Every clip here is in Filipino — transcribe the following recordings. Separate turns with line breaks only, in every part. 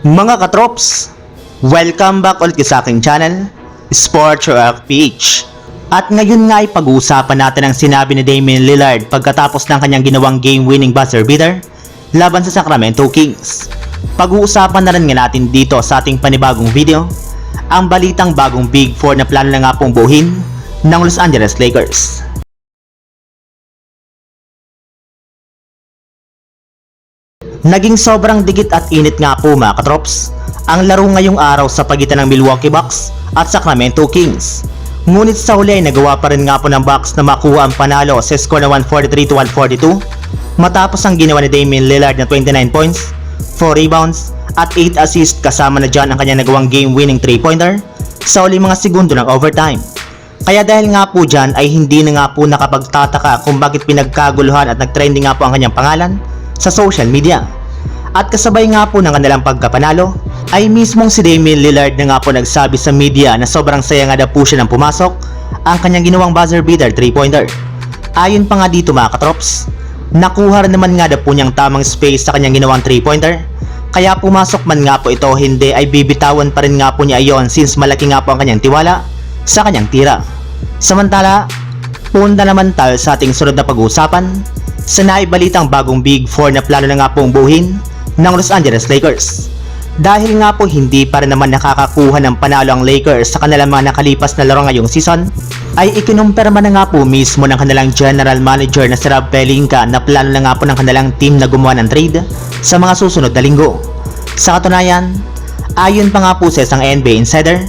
Mga katrops, welcome back ulit sa aking channel, Sports Rock PH. At ngayon nga ay pag-uusapan natin ang sinabi ni Damian Lillard pagkatapos ng kanyang ginawang game-winning buzzer beater laban sa Sacramento Kings. Pag-uusapan na rin nga natin dito sa ating panibagong video ang balitang bagong Big 4 na plano na nga pong buhin ng Los Angeles Lakers. Naging sobrang digit at init nga po mga katrops ang laro ngayong araw sa pagitan ng Milwaukee Bucks at Sacramento Kings. Ngunit sa huli ay nagawa pa rin nga po ng Bucks na makuha ang panalo sa score na 143 to 142 matapos ang ginawa ni Damian Lillard na 29 points, 4 rebounds at 8 assists kasama na dyan ang kanyang nagawang game-winning 3-pointer sa uli mga segundo ng overtime. Kaya dahil nga po dyan ay hindi na nga po nakapagtataka kung bakit pinagkaguluhan at nagtrending nga po ang kanyang pangalan sa social media. At kasabay nga po ng kanilang pagkapanalo ay mismong si Damian Lillard na nga po nagsabi sa media na sobrang saya nga daw po siya nang pumasok ang kanyang ginawang buzzer beater 3-pointer. Ayon pa nga dito mga katrops, nakuha rin naman nga daw po niyang tamang space sa kanyang ginawang 3-pointer kaya pumasok man nga po ito hindi ay bibitawan pa rin nga po niya ayon since malaki nga po ang kanyang tiwala sa kanyang tira. Samantala, punta naman tayo sa ating sunod na pag-uusapan sa naibalitang bagong Big 4 na plano na nga pong buhin ng Los Angeles Lakers. Dahil nga po hindi pa rin naman nakakakuha ng panalo ang Lakers sa kanilang mga nakalipas na laro ngayong season, ay ikinumpirma na nga po mismo ng kanilang general manager na si Rob Pelinka na plano na nga po ng kanilang team na gumawa ng trade sa mga susunod na linggo. Sa katunayan, ayon pa nga po sa isang NBA insider,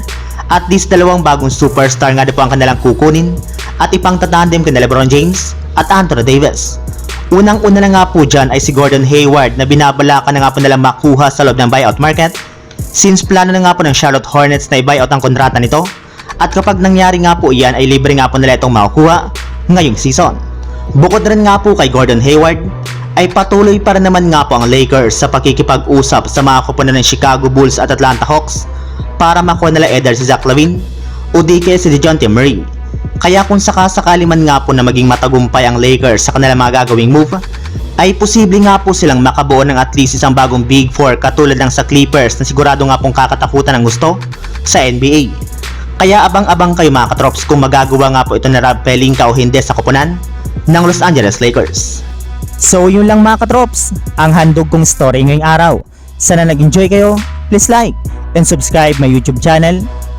at least dalawang bagong superstar nga na po ang kanilang kukunin at ipang tatandem kina Lebron James at Anthony Davis. Unang-una na nga po dyan ay si Gordon Hayward na binabalakan na nga po nilang makuha sa loob ng buyout market since plano na nga po ng Charlotte Hornets na i-buyout ang kontrata nito at kapag nangyari nga po iyan ay libre nga po nila itong makukuha ngayong season. Bukod rin nga po kay Gordon Hayward ay patuloy pa naman nga po ang Lakers sa pakikipag-usap sa mga kupunan ng Chicago Bulls at Atlanta Hawks para makuha nila either si Zach Lavine o di kaya si DeJounte Murray. Kaya kung sakasakali man nga po na maging matagumpay ang Lakers sa kanilang mga gagawing move, ay posible nga po silang makabuo ng at least isang bagong Big 4 katulad ng sa Clippers na sigurado nga pong kakatakutan ng gusto sa NBA. Kaya abang-abang kayo mga katrops kung magagawa nga po ito na Rob Pelinka o hindi sa koponan ng Los Angeles Lakers.
So yun lang mga katrops, ang handog kong story ngayong araw. Sana nag-enjoy kayo, please like and subscribe my YouTube channel,